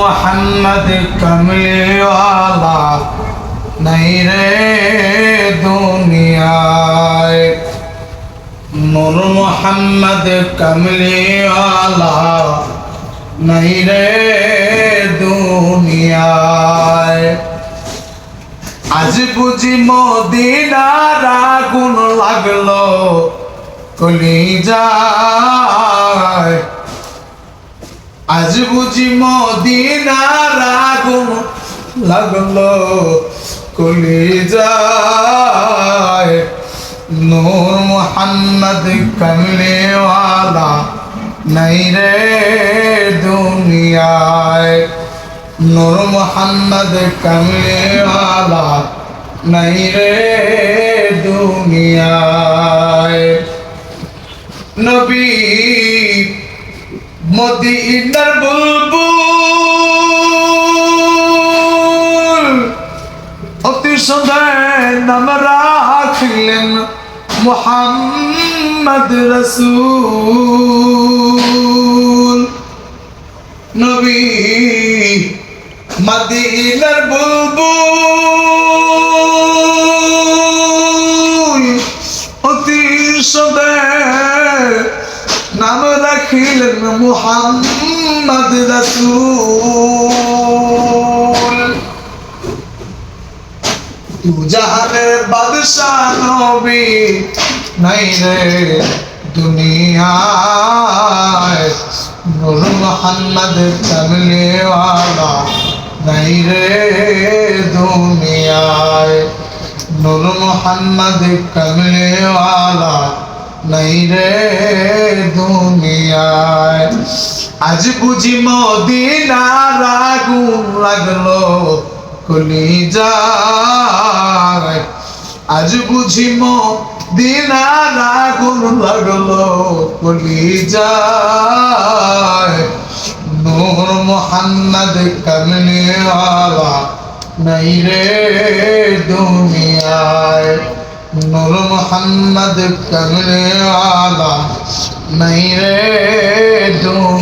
মোহাম্মদ কমলিওয়ালা নাই রে দুনিয়ায়। নূর মোহাম্মদ কমলিওয়ালা নাই রে দুনিয়ায়। আজ বুঝি মদিনার আগুন লাগল কলি যায় আজ বুঝি মদিনার আগুন লাগল, কলি যায়। নূর মোহাম্মদ কমলেওয়ালা নাই রে দুনিয়ায়। নূর মোহাম্মদ কমলেওয়ালা নাই রে দুনিয়ায়। নবী মদিনার বুলবুল। অতি সদায় নাম রাখিলেন মোহাম্মদ রসুল। নবী মদিনার বুলবুল। অতি সদায় নাম রাখিলেন মুহাম্মদ রসুল। জাহানের বাদশাহ নবী নাই রে দুনিয়ায়। নূর মোহাম্মদ কমলেওয়ালা নাই রে দুনিয়ায়। নূর মোহাম্মদ কমলেওয়ালা নাই রে দুনিয়ায়। আজ বুঝি মদিনার আগুন লাগল কলি যায় আজ বুঝি মদিনার আগুন লাগল কলি যায় নূর মোহাম্মদ কমলিওয়ালা নাই রে দুনিয়ায়। নূর মোহাম্মদ কমলেওয়ালা নাই রে দুনিয়া।